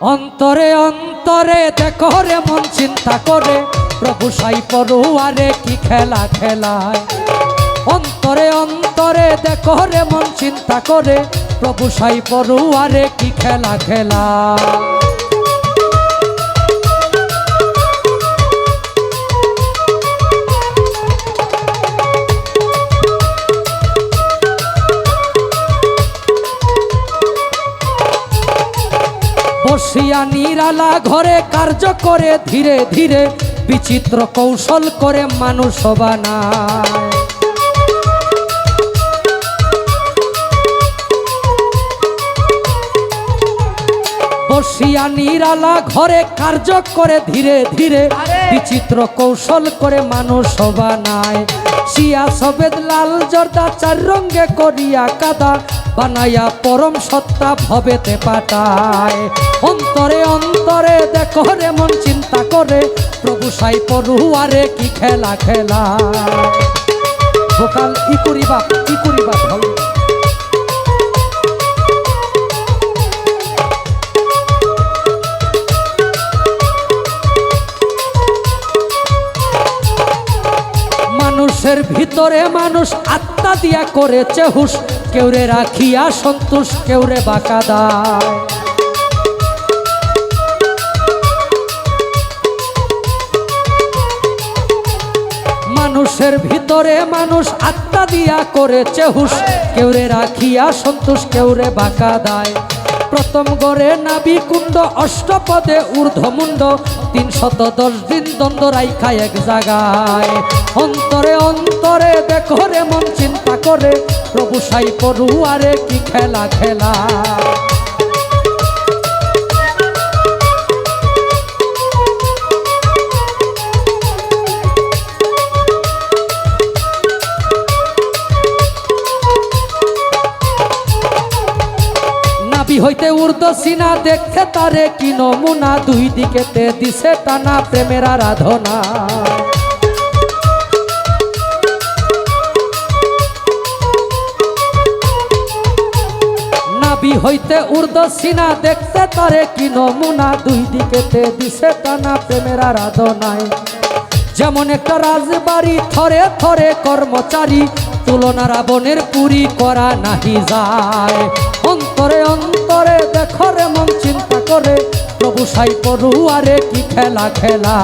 অন্তরে অন্তরে দেখো রে মন চিন্তা করে। প্রভু সাই পড়ুয়ারে কি খেলা খেলায়। অন্তরে অন্তরে দেখো রে মন চিন্তা করে। প্রভু সাই পড়ুয়ারে কি খেলা খেলা বসিয়া নিরালা ঘরে কার্য করে ধীরে ধীরে বিচিত্র কৌশল করে মানুষ বানায়। বসিয়া নিরালা ঘরে কার্য করে ধীরে ধীরে বিচিত্র কৌশল করে মানুষ বানায়। শিয়া সবেদ লাল জর্দা চার রঙ্গে করিয়া কাদা বানাইয়া পরম সত্তা ভবেতে পাঠায় অন্তরে অন্তরে দেখো রে মন চিন্তা করে, প্রভু সাই পড়ুয়ারে কি খেলা খেলা ভোকাল ই করিবা ই করিবা ভালো মানুষের ভিতরে মানুষ আত্মা দিয়া করেছে হুশ কেউরে রাখিয়া সন্তোষ কেউরে বাঁকা দায় মানুষের ভিতরে মানুষ আত্মা দিয়া করেছে হুশ, কেউরে রাখিয়া সন্তোষ কেউরে বাঁকা দায়। প্রথম গড়ে নাবি কুণ্ড, অষ্টপদে ঊর্ধ্বমুণ্ড, তিনশত দশ দিন দ্বন্দ্ব রাইখা এক জাগায়। অন্তরে অন্তরে দেখো রে মন চিন্তা করে প্রভু সাই পড়ুয়ারে কি খেলা খেলা? হইতে উর্দ সিনা দেখতে তারে কি নমুনা, দুই দিকেতে দিছে টানা প্রেমের আরাধনা। হইতে উর্দ সিনা দেখতে তারে কি নমুনা? দুই দিকেতে দিছে টানা প্রেমের আরাধনায়। যেমন একটা রাজবাড়ি, থরে থরে কর্মচারী তুলনা রাবণের পুরী করা নাহি যায়। অন্তরে অন্তরে দেখো রে মন চিন্তা করে, প্রভু সাই পড়ুয়ারে কি খেলা খেলা।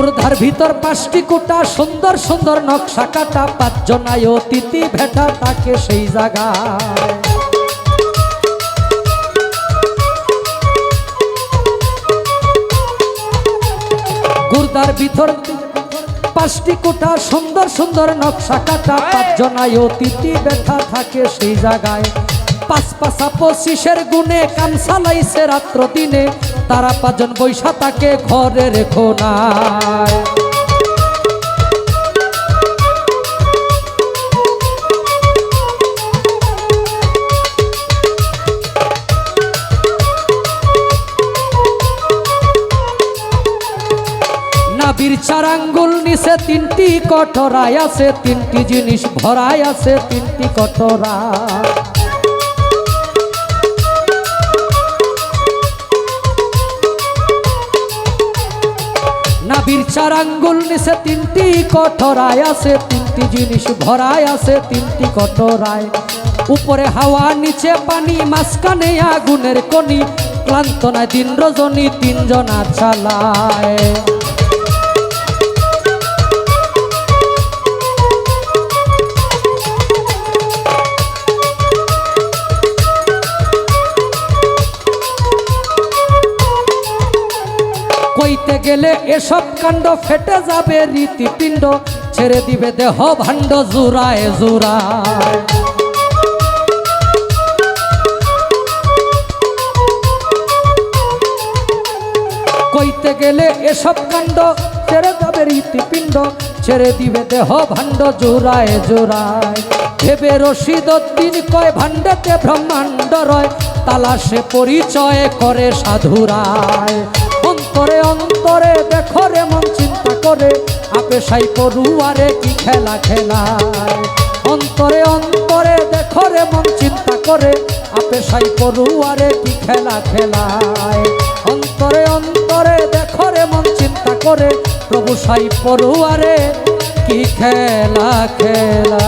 গুরধার ভিতর পাঁচটি কোটা, সুন্দর সুন্দর নকশা কাটা পাঁচজনায় অতিথি ভেটা তাকে সেই জায়গায়। গুরদার ভিতর পাঁচটি কোটা, সুন্দর সুন্দর নকশা কাটা পাঁচজনায় অতিথি ব্যথা থাকে সেই জায়গায়। পাঁচ পাঁচা পঁচিশের গুণে কান চালাইছে রাত্র দিনে। তারা পাঁচজন বৈশা তাকে ঘরে রেখো না নাবির চার আঙ্গুল নিচে তিনটি কটরায় আছে, তিনটি জিনিস ভরায় আছে, তিনটি কটরা নাবির চার আঙ্গুল নিচে তিনটি কঠোরায় আছে, তিনটি জিনিস ভরায় আছে, তিনটি কঠোরায়। উপরে হাওয়া, নিচে পানি, মাঝখানে আগুনের কনি ক্লান্ত নয় দিন রজনী তিনজনা চালায়। গেলে এসব কাণ্ড ফেটে যাবে রীতিপিণ্ড। ছেড়ে দিবে দেহ ভাণ্ড জুরায় জুরায় কইতে গেলে এসব কাণ্ড ছেড়ে যাবে রীতিপিণ্ড। ছেড়ে দিবে দেহ ভাণ্ড জোড়ায় জোড়ায়। ভেবে রশিদ দিন কয়, ভাণ্ডেতে ব্রহ্মাণ্ড রয়। তালাশে পরিচয় করে সাধুরায়। অন্তরে অন্তরে, দেখো রে মন চিন্তা করে। আপে সাই পড়ুয়ারে কি খেলা খেলায়? অন্তরে অন্তরে, দেখো রে মন চিন্তা করে। আপে সাই পড়ুয়ারে কি খেলা খেলায়? অন্তরে অন্তরে, দেখো রে মন চিন্তা করে। প্রভু সাই পড়ুয়ারে কি খেলা খেলা